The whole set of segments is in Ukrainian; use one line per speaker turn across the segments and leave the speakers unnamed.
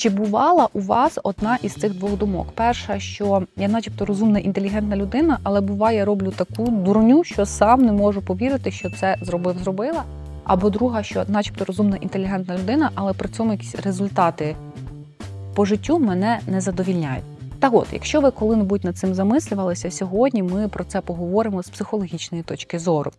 Чи бувала у вас одна із цих двох думок? Перша, що я, начебто, розумна, інтелігентна людина, але буває, роблю таку дурню, що сам не можу повірити, що це зробив, зробила. Або друга, що, начебто, розумна, інтелігентна людина, але при цьому якісь результати по життю мене не задовільняють. Так от, якщо ви коли-небудь над цим замислювалися, сьогодні ми про це поговоримо з психологічної точки зору.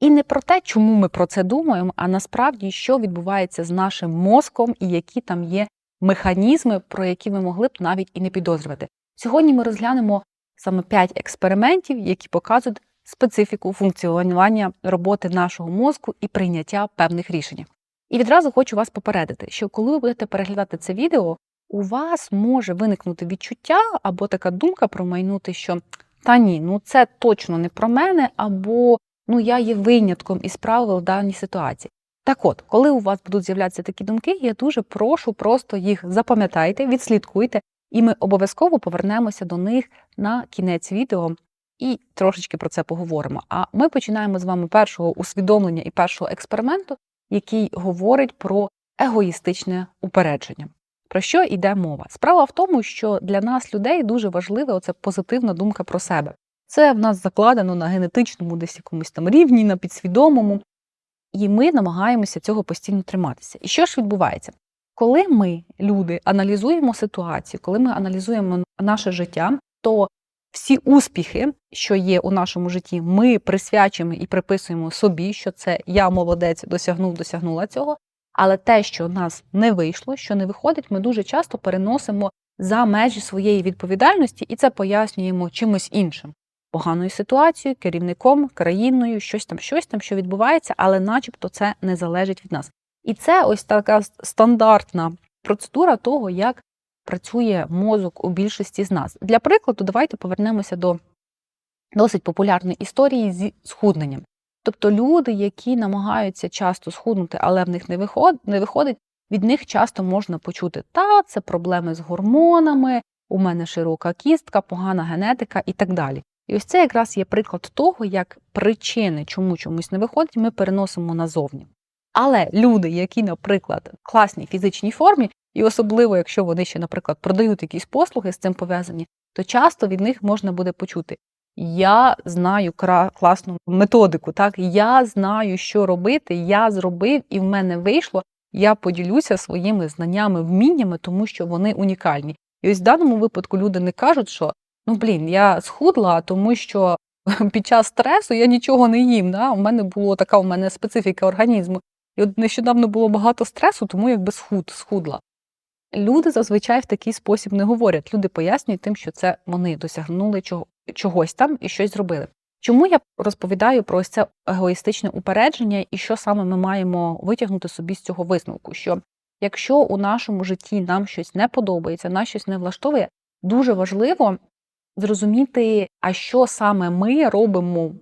І не про те, чому ми про це думаємо, а насправді, що відбувається з нашим мозком і які там є механізми, про які ви могли б навіть і не підозрювати. Сьогодні ми розглянемо саме 5 експериментів, які показують специфіку функціонування роботи нашого мозку і прийняття певних рішень. І відразу хочу вас попередити, що коли ви будете переглядати це відео, у вас може виникнути відчуття або така думка промайнути, що та ні, ну це точно не про мене, або ну я є винятком із правил в даній ситуації. Так от, коли у вас будуть з'являтися такі думки, я дуже прошу просто їх запам'ятайте, відслідкуйте, і ми обов'язково повернемося до них на кінець відео і трошечки про це поговоримо. А ми починаємо з вами першого усвідомлення і першого експерименту, який говорить про егоїстичне упередження. Про що йде мова? Справа в тому, що для нас, людей, дуже важлива оця позитивна думка про себе. Це в нас закладено на генетичному, десь якомусь там рівні, на підсвідомому, і ми намагаємося цього постійно триматися. І що ж відбувається? Коли ми, люди, аналізуємо ситуацію, коли ми аналізуємо наше життя, то всі успіхи, що є у нашому житті, ми присвячуємо і приписуємо собі, що це я молодець, досягнув, досягнула цього. Але те, що в нас не вийшло, що не виходить, ми дуже часто переносимо за межі своєї відповідальності і це пояснюємо чимось іншим. Поганою ситуацією, керівником, країною, щось там, щось там, що відбувається, але начебто це не залежить від нас. І це ось така стандартна процедура того, як працює мозок у більшості з нас. Для прикладу, давайте повернемося до досить популярної історії зі схудненням. Тобто люди, які намагаються часто схуднути, але в них не виходить, від них часто можна почути, та це проблеми з гормонами, у мене широка кістка, погана генетика і так далі. І ось це якраз є приклад того, як причини, чому чомусь не виходить, ми переносимо назовні. Але люди, які, наприклад, в класній фізичній формі, і особливо, якщо вони ще, наприклад, продають якісь послуги з цим пов'язані, то часто від них можна буде почути: я знаю класну методику, так я знаю, що робити, я зробив, і в мене вийшло. Я поділюся своїми знаннями, вміннями, тому що вони унікальні. І ось в даному випадку люди не кажуть, що ну блін, я схудла, тому що під час стресу я нічого не їм. Да? У мене було така у мене специфіка організму. І от нещодавно було багато стресу, тому якби схуд, схудла. Люди зазвичай в такий спосіб не говорять. Люди пояснюють тим, що це вони досягнули чогось там і щось зробили. Чому я розповідаю про ось це егоїстичне упередження і що саме ми маємо витягнути собі з цього висновку? Що якщо у нашому житті нам щось не подобається, нас щось не влаштовує, дуже важливо зрозуміти, а що саме ми робимо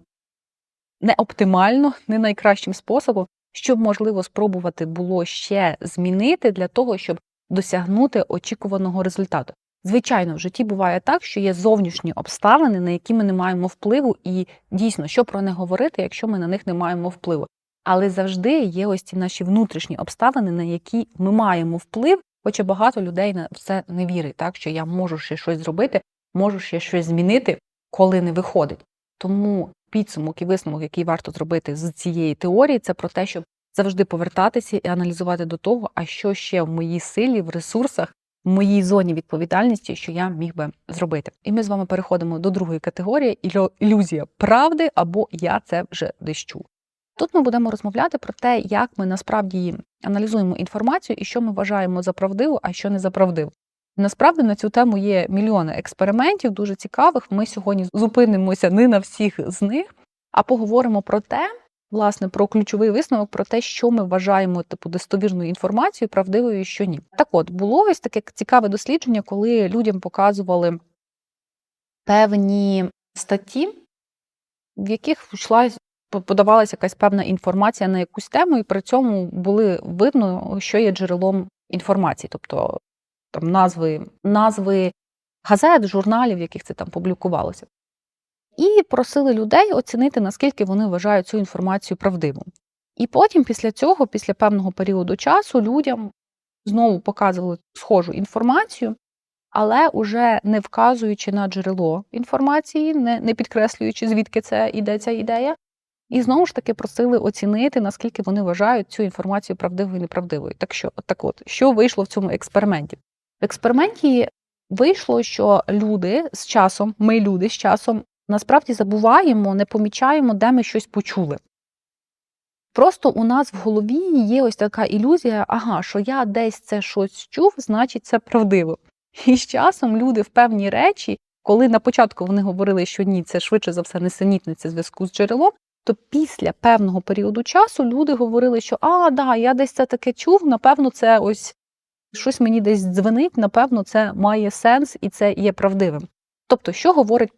не оптимально, не найкращим способом, щоб можливо спробувати було ще змінити для того, щоб досягнути очікуваного результату. Звичайно, в житті буває так, що є зовнішні обставини, на які ми не маємо впливу, і дійсно, що про них говорити, якщо ми на них не маємо впливу. Але завжди є ось ці наші внутрішні обставини, на які ми маємо вплив, хоча багато людей на це не вірить, так що я можу ще щось зробити, можу ще щось змінити, коли не виходить. Тому підсумок і висновок, який варто зробити з цієї теорії, це про те, щоб завжди повертатися і аналізувати до того, а що ще в моїй силі, в ресурсах, в моїй зоні відповідальності, що я міг би зробити. І ми з вами переходимо до другої категорії ілюзія правди або я це вже чув. Тут ми будемо розмовляти про те, як ми насправді аналізуємо інформацію і що ми вважаємо за правдиву, а що не за правдиву. Насправді на цю тему є мільйони експериментів, дуже цікавих. Ми сьогодні зупинимося не на всіх з них, а поговоримо про те, власне, про ключовий висновок, про те, що ми вважаємо типу достовірною інформацією, правдивою що ні. Так от було ось таке цікаве дослідження, коли людям показували певні статті, в яких йшла подавалася якась певна інформація на якусь тему, і при цьому були видно, що є джерелом інформації, тобто там назви, назви газет, журналів, в яких це там публікувалося. І просили людей оцінити, наскільки вони вважають цю інформацію правдивою. І потім, після цього, після певного періоду часу, людям знову показували схожу інформацію, але уже не вказуючи на джерело інформації, не, не підкреслюючи, звідки це іде ця ідея. І знову ж таки просили оцінити, наскільки вони вважають цю інформацію правдивою і неправдивою. Так що, так от, що вийшло в цьому експерименті? В експерименті вийшло, що люди з часом, ми люди з часом, насправді забуваємо, не помічаємо, де ми щось почули. Просто у нас в голові є ось така ілюзія, ага, що я десь це щось чув, значить це правдиво. І з часом люди в певні речі, коли на початку вони говорили, що ні, це швидше за все несенітниця зв'язку з джерелом, то після певного періоду часу люди говорили, що а, да, я десь це таке чув, напевно, це ось щось мені десь дзвенить, напевно, це має сенс і це є правдивим. Тобто, що говорить,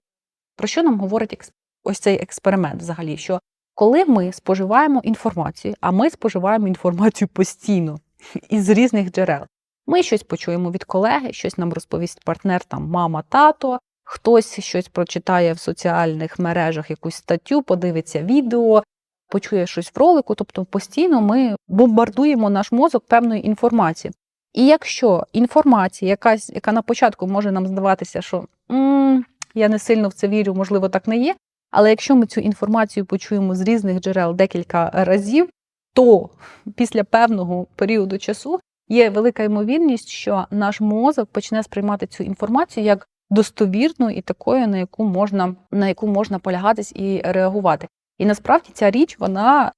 про що нам говорить ось цей експеримент взагалі? Що коли ми споживаємо інформацію, а ми споживаємо інформацію постійно із різних джерел, ми щось почуємо від колеги, щось нам розповість партнер, там мама, тато, хтось щось прочитає в соціальних мережах, якусь статтю, подивиться відео, почує щось в ролику. Тобто постійно ми бомбардуємо наш мозок певною інформацією. І якщо інформація, якась, яка на початку може нам здаватися, що м я не сильно в це вірю, можливо, так не є. Але якщо ми цю інформацію почуємо з різних джерел декілька разів, то після певного періоду часу є велика ймовірність, що наш мозок почне сприймати цю інформацію як достовірну і такою, на яку можна на яку можна полягатись і реагувати. І насправді ця річ вона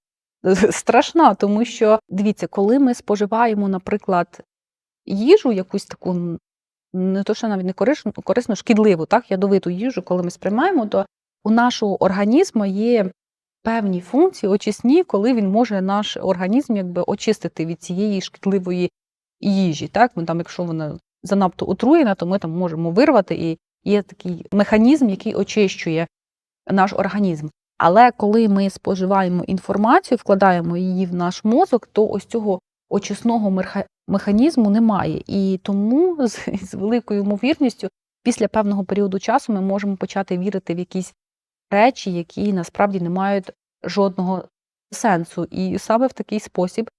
страшна, тому що дивіться, коли ми споживаємо, наприклад, їжу, якусь таку не то, що навіть не корисну, корисну шкідливу, так, ядовиту їжу, коли ми сприймаємо, то у нашого організму є певні функції очисні, коли він може наш організм якби очистити від цієї шкідливої їжі. Так? Ми там, якщо вона занадто отруєна, то ми там можемо вирвати, і є такий механізм, який очищує наш організм. Але коли ми споживаємо інформацію, вкладаємо її в наш мозок, то ось цього очисного механізму немає. І тому з, з великою ймовірністю, після певного періоду часу ми можемо почати вірити в якісь речі, які насправді не мають жодного сенсу. І саме в такий спосіб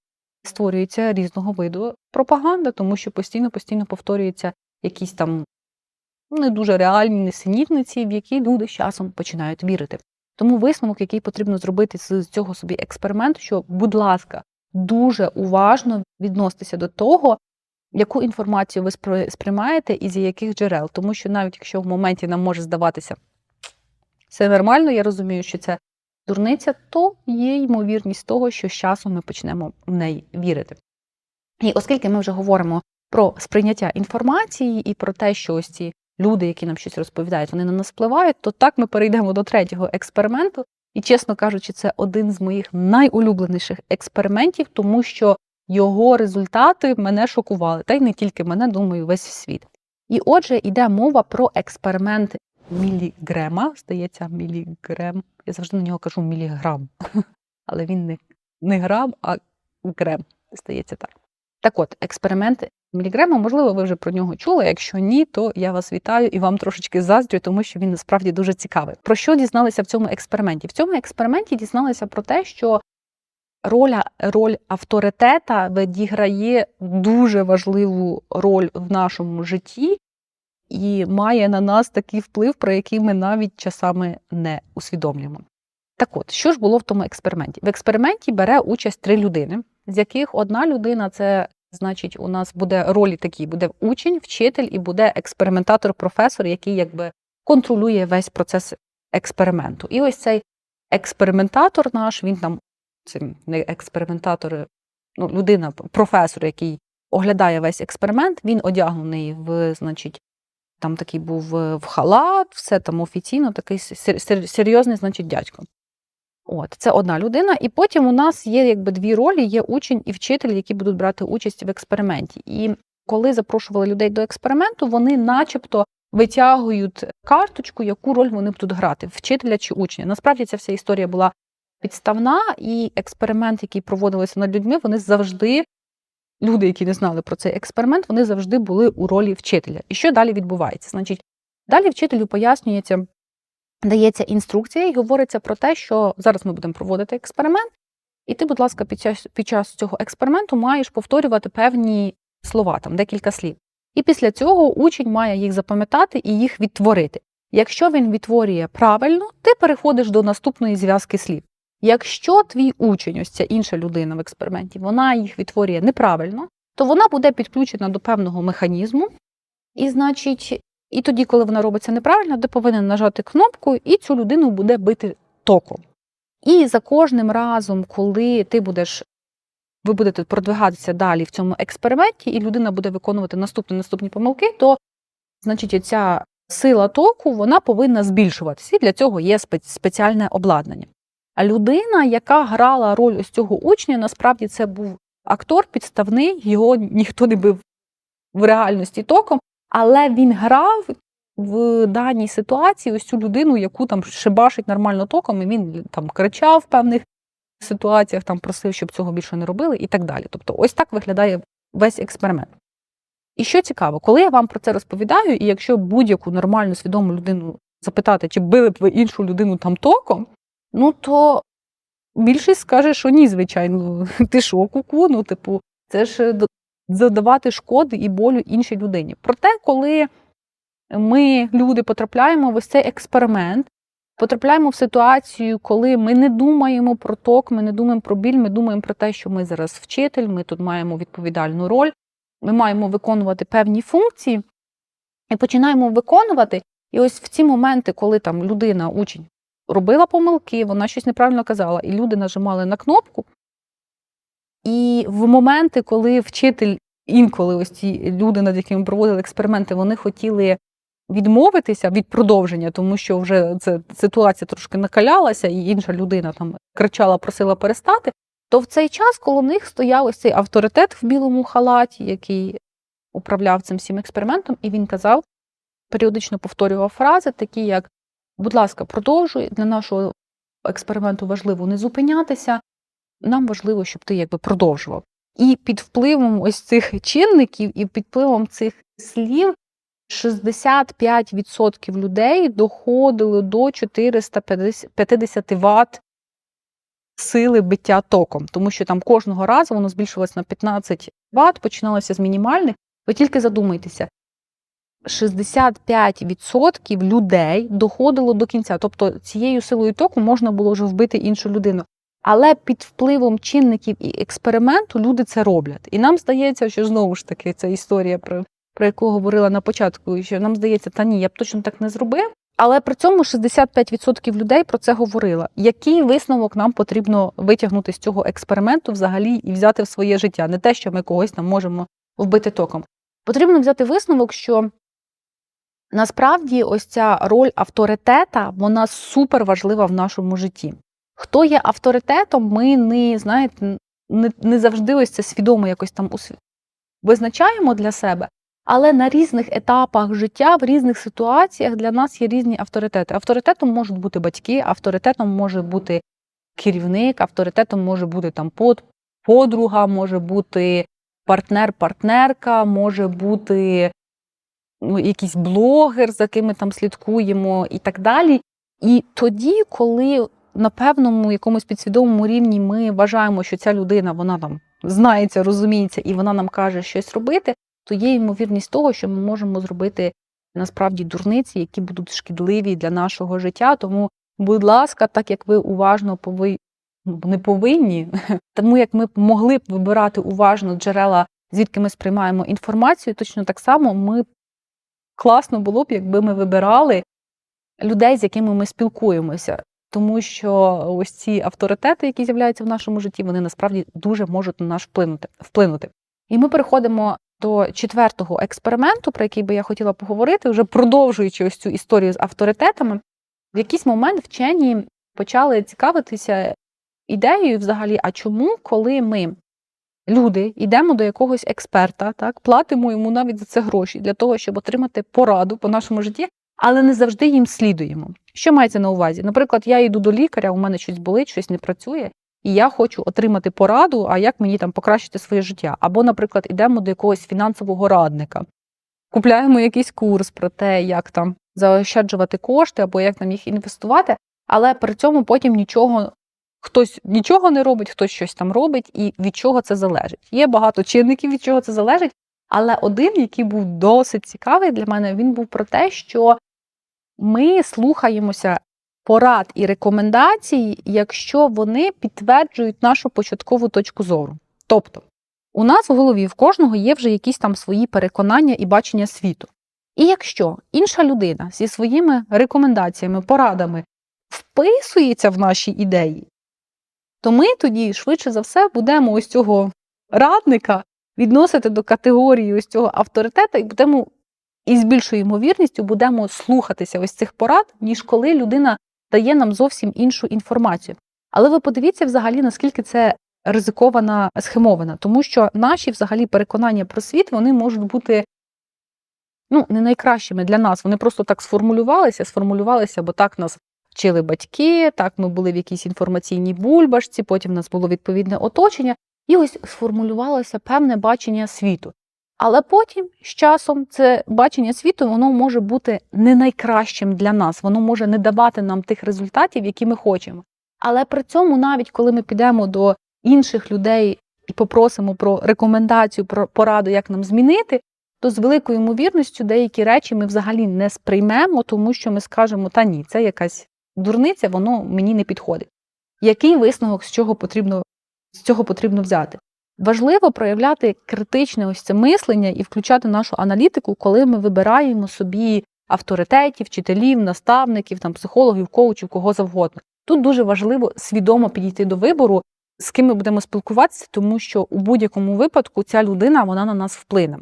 створюється різного виду пропаганда, тому що постійно постійно повторюються якісь там не дуже реальні несенітниці, в які люди з часом починають вірити. Тому висновок, який потрібно зробити з цього собі експерименту, що, будь ласка, дуже уважно відноситися до того, яку інформацію ви сприймаєте і з яких джерел. Тому що навіть якщо в моменті нам може здаватися все нормально, я розумію, що це дурниця, то є ймовірність того, що з часом ми почнемо в неї вірити. І оскільки ми вже говоримо про сприйняття інформації і про те, що ось ці люди, які нам щось розповідають, вони на нас впливають, то так ми перейдемо до третього експерименту. І, чесно кажучи, це один з моїх найулюбленіших експериментів, тому що його результати мене шокували, та й не тільки мене, думаю, весь світ. І отже, йде мова про експеримент Мілігрема. Здається, Мілігрем. Я завжди на нього кажу міліграм. Але він не, не грам, а грем. Здається так. Так от, експеримент Мілігрема, можливо, ви вже про нього чули. Якщо ні, то я вас вітаю і вам трошечки заздрю, тому що він насправді дуже цікавий. Про що дізналися в цьому експерименті? В цьому експерименті дізналися про те, що роль, роль авторитета відіграє дуже важливу роль в нашому житті і має на нас такий вплив, про який ми навіть часами не усвідомлюємо. Так от, що ж було в тому експерименті? В експерименті бере участь три людини, з яких одна людина це значить, у нас буде ролі такі: буде учень, вчитель і буде експериментатор-професор, який якби контролює весь процес експерименту. І ось цей експериментатор наш, він там це не експериментатор, ну, людина, професор, який оглядає весь експеримент, він одягнений в, значить, там такий був е, в халат, все там офіційно, такий сер- сер- серйозний, значить, дядько. От, це одна людина. І потім у нас є якби дві ролі: є учень і вчитель, які будуть брати участь в експерименті. І коли запрошували людей до експерименту, вони начебто витягують карточку, яку роль вони будуть грати, вчителя чи учня. Насправді ця вся історія була підставна, і експеримент, який проводився над людьми, вони завжди. Люди, які не знали про цей експеримент, вони завжди були у ролі вчителя. І що далі відбувається? Значить, далі вчителю пояснюється, дається інструкція і говориться про те, що зараз ми будемо проводити експеримент, і ти, будь ласка, під час, під час цього експерименту маєш повторювати певні слова, там декілька слів. І після цього учень має їх запам'ятати і їх відтворити. Якщо він відтворює правильно, ти переходиш до наступної зв'язки слів. Якщо твій учень, ось ця інша людина в експерименті, вона їх відтворює неправильно, то вона буде підключена до певного механізму, і, значить, і тоді, коли вона робиться неправильно, ти повинен нажати кнопку, і цю людину буде бити током. І за кожним разом, коли ти будеш, ви будете продвигатися далі в цьому експерименті, і людина буде виконувати наступні наступні помилки, то значить ця сила току вона повинна збільшуватися. І для цього є спеціальне обладнання. А людина, яка грала роль ось цього учня, насправді це був актор підставний, його ніхто не бив в реальності током, але він грав в даній ситуації ось цю людину, яку там шибашить нормально током, і він там кричав в певних ситуаціях, там просив, щоб цього більше не робили, і так далі. Тобто, ось так виглядає весь експеримент. І що цікаво, коли я вам про це розповідаю, і якщо будь-яку нормальну свідому людину запитати, чи били б ви іншу людину там током, ну то більшість скаже, що ні, звичайно. Ти що, куку? Ну, типу, це ж завдавати шкоди і болю іншій людині. Проте, коли ми, люди, потрапляємо в ось цей експеримент, потрапляємо в ситуацію, коли ми не думаємо про ток, ми не думаємо про біль, ми думаємо про те, що ми зараз вчитель, ми тут маємо відповідальну роль, ми маємо виконувати певні функції і починаємо виконувати. І ось в ці моменти, коли там людина, учень, робила помилки, вона щось неправильно казала, і люди нажимали на кнопку. І в моменти, коли вчитель, інколи ось ці люди, над якими проводили експерименти, вони хотіли відмовитися від продовження, тому що вже ця ситуація трошки накалялася, і інша людина там кричала, просила перестати. То в цей час коло них стояв ось цей авторитет в білому халаті, який управляв цим всім експериментом, і він казав, періодично повторював фрази, такі як будь ласка, продовжуй для нашого експерименту важливо не зупинятися. Нам важливо, щоб ти якби продовжував. І під впливом ось цих чинників і під впливом цих слів 65% людей доходили до 450 Вт сили биття током, тому що там кожного разу воно збільшувалося на 15 Вт, починалося з мінімальних. Ви тільки задумайтеся, 65% людей доходило до кінця. Тобто цією силою току можна було вже вбити іншу людину. Але під впливом чинників і експерименту люди це роблять. І нам здається, що знову ж таки ця історія, про, про яку говорила на початку, що нам здається, та ні, я б точно так не зробив. Але при цьому 65% людей про це говорила. Який висновок нам потрібно витягнути з цього експерименту взагалі і взяти в своє життя? Не те, що ми когось там можемо вбити током. Потрібно взяти висновок, що насправді ось ця роль авторитета вона супер важлива в нашому житті. Хто є авторитетом, ми не знаєте, не, не завжди ось це свідомо якось там усві- визначаємо для себе. Але на різних етапах життя, в різних ситуаціях для нас є різні авторитети. Авторитетом можуть бути батьки, авторитетом може бути керівник, авторитетом може бути там под, подруга, може бути партнер, партнерка, може бути ну, якийсь блогер, за ким ми там слідкуємо, і так далі. І тоді, коли на певному якомусь підсвідомому рівні ми вважаємо, що ця людина вона там знається, розуміється, і вона нам каже щось робити, то є ймовірність того, що ми можемо зробити насправді дурниці, які будуть шкідливі для нашого життя. Тому, будь ласка, так як ви уважно пови... ну, не повинні, тому як ми могли б вибирати уважно джерела, звідки ми сприймаємо інформацію, точно так само ми класно було б, якби ми вибирали людей, з якими ми спілкуємося. Тому що ось ці авторитети, які з'являються в нашому житті, вони насправді дуже можуть на нас вплинути. вплинути. І ми переходимо до четвертого експерименту, про який би я хотіла поговорити, вже продовжуючи ось цю історію з авторитетами. В якийсь момент вчені почали цікавитися ідеєю взагалі, а чому, коли ми, люди, йдемо до якогось експерта, так, платимо йому навіть за це гроші для того, щоб отримати пораду по нашому житті, але не завжди їм слідуємо. Що мається на увазі? Наприклад, я йду до лікаря, у мене щось болить, щось не працює, і я хочу отримати пораду, а як мені там покращити своє життя. Або, наприклад, йдемо до якогось фінансового радника, купляємо якийсь курс про те, як там заощаджувати кошти або як там їх інвестувати, але при цьому потім нічого. Хтось нічого не робить, хтось щось там робить, і від чого це залежить. Є багато чинників, від чого це залежить, Але один, який був досить цікавий для мене, він був про те, що ми слухаємося порад і рекомендацій, якщо вони підтверджують нашу початкову точку зору. Тобто, у нас в голові в кожного є вже якісь там свої переконання і бачення світу. І якщо інша людина зі своїми рекомендаціями, порадами вписується в наші ідеї, то ми тоді швидше за все будемо ось цього радника відносити до категорії ось цього авторитета і будемо із більшою ймовірністю будемо слухатися ось цих порад, ніж коли людина дає нам зовсім іншу інформацію. Але ви подивіться взагалі, наскільки це ризикована схемована, тому що наші взагалі переконання про світ вони можуть бути ну, не найкращими для нас. Вони просто так сформулювалися, сформулювалися, бо так нас вчили батьки, так ми були в якійсь інформаційній бульбашці, потім в нас було відповідне оточення, і ось сформулювалося певне бачення світу. Але потім з часом це бачення світу воно може бути не найкращим для нас, воно може не давати нам тих результатів, які ми хочемо. Але при цьому, навіть коли ми підемо до інших людей і попросимо про рекомендацію, про пораду, як нам змінити, то з великою ймовірністю деякі речі ми взагалі не сприймемо, тому що ми скажемо, та ні, це якась дурниця, воно мені не підходить. Який висновок з чого потрібно, з цього потрібно взяти? Важливо проявляти критичне ось це мислення і включати нашу аналітику, коли ми вибираємо собі авторитетів, вчителів, наставників, там, психологів, коучів, кого завгодно. Тут дуже важливо свідомо підійти до вибору, з ким ми будемо спілкуватися, тому що у будь-якому випадку ця людина вона на нас вплине.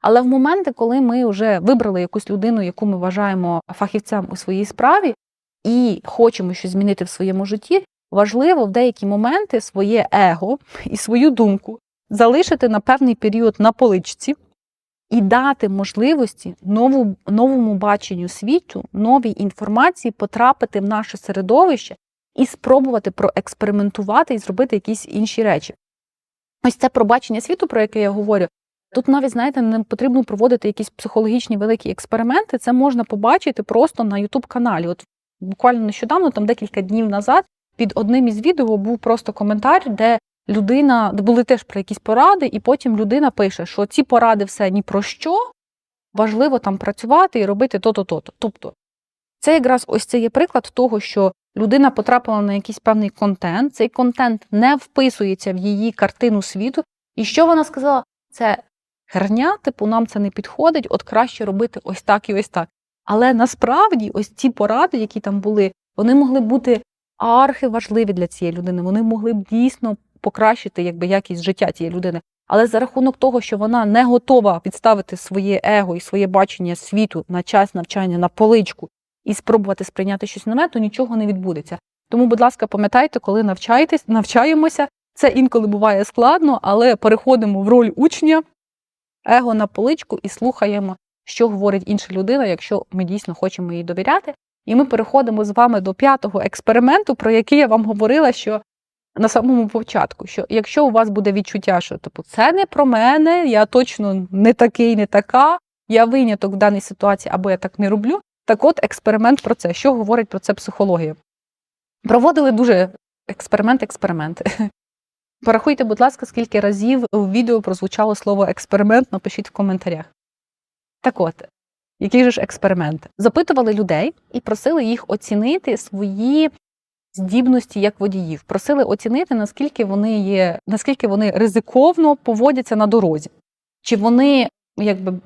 Але в моменти, коли ми вже вибрали якусь людину, яку ми вважаємо фахівцем у своїй справі, і хочемо щось змінити в своєму житті, важливо в деякі моменти своє его і свою думку залишити на певний період на поличці і дати можливості нову, новому баченню світу, новій інформації потрапити в наше середовище і спробувати проекспериментувати і зробити якісь інші речі. Ось це пробачення світу, про яке я говорю. Тут навіть, знаєте, не потрібно проводити якісь психологічні великі експерименти. Це можна побачити просто на youtube каналі От буквально нещодавно, там декілька днів назад, під одним із відео був просто коментар, де людина, де були теж про якісь поради, і потім людина пише, що ці поради все ні про що, важливо там працювати і робити то-то, то-то. Тобто, це якраз ось це є приклад того, що людина потрапила на якийсь певний контент, цей контент не вписується в її картину світу. І що вона сказала? Це херня, типу, нам це не підходить, от краще робити ось так і ось так. Але насправді ось ці поради, які там були, вони могли бути архиважливі для цієї людини. Вони могли б дійсно покращити якби якість життя цієї людини. Але за рахунок того, що вона не готова підставити своє его і своє бачення світу на час навчання на поличку і спробувати сприйняти щось нове, то нічого не відбудеться. Тому, будь ласка, пам'ятайте, коли навчаєтесь, навчаємося. Це інколи буває складно, але переходимо в роль учня, его на поличку і слухаємо, що говорить інша людина, якщо ми дійсно хочемо їй довіряти. І ми переходимо з вами до п'ятого експерименту, про який я вам говорила, що на самому початку, що якщо у вас буде відчуття, що типу це не про мене, я точно не такий, не така, я виняток в даній ситуації, або я так не роблю. Так от експеримент про це. Що говорить про це психологія? Проводили дуже експеримент-експерименти. Порахуйте, будь ласка, скільки разів у відео прозвучало слово експеримент, напишіть в коментарях. Так от, який же ж експеримент? Запитували людей і просили їх оцінити свої здібності як водіїв. Просили оцінити, наскільки вони є, наскільки вони ризиковно поводяться на дорозі. Чи вони якби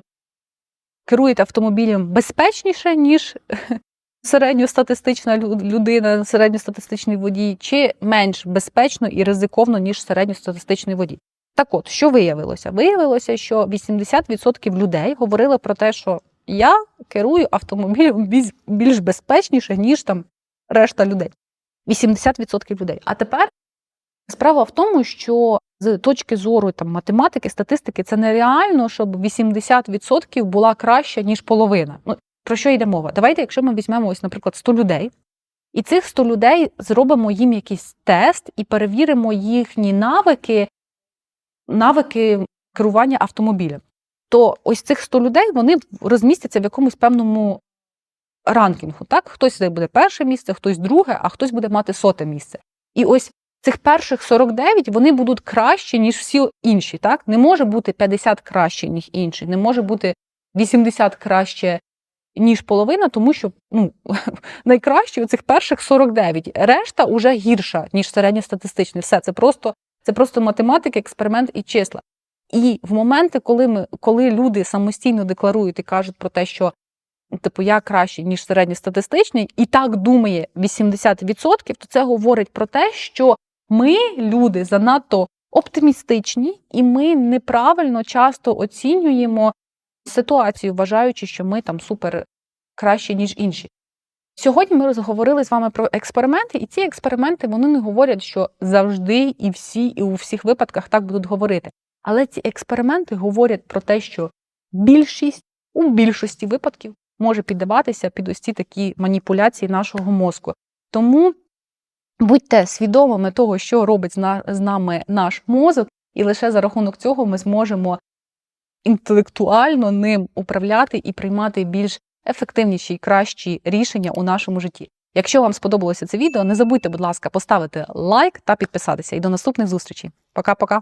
керують автомобілем безпечніше, ніж середньостатистична людина, середньостатистичний водій, чи менш безпечно і ризиковно, ніж середньостатистичний водій. Так от, що виявилося? Виявилося, що 80% людей говорили про те, що я керую автомобілем більш, безпечніше, ніж там решта людей. 80% людей. А тепер справа в тому, що з точки зору там, математики, статистики, це нереально, щоб 80% була краща, ніж половина. Ну, про що йде мова? Давайте, якщо ми візьмемо, ось, наприклад, 100 людей, і цих 100 людей зробимо їм якийсь тест і перевіримо їхні навики, навики керування автомобілем. То ось цих 100 людей вони розмістяться в якомусь певному ранкінгу. Так? Хтось буде перше місце, хтось друге, а хтось буде мати соте місце. І ось цих перших 49 вони будуть кращі, ніж всі інші. Так? Не може бути 50 краще, ніж інші, не може бути 80 краще, ніж половина, тому що ну, найкраще у цих перших 49. Решта вже гірша, ніж середньостатистичний. Все, це просто, це просто математика, експеримент і числа. І в моменти, коли ми, коли люди самостійно декларують і кажуть про те, що типу я краще, ніж середньостатистичний, і так думає 80%, то це говорить про те, що ми, люди, занадто оптимістичні, і ми неправильно часто оцінюємо ситуацію, вважаючи, що ми там супер кращі, ніж інші. Сьогодні ми розговорили з вами про експерименти, і ці експерименти вони не говорять, що завжди і всі, і у всіх випадках так будуть говорити. Але ці експерименти говорять про те, що більшість у більшості випадків може піддаватися під ці такі маніпуляції нашого мозку. Тому будьте свідомими того, що робить з нами наш мозок, і лише за рахунок цього ми зможемо інтелектуально ним управляти і приймати більш ефективніші і кращі рішення у нашому житті. Якщо вам сподобалося це відео, не забудьте, будь ласка, поставити лайк та підписатися. І до наступних зустрічей. Пока-пока.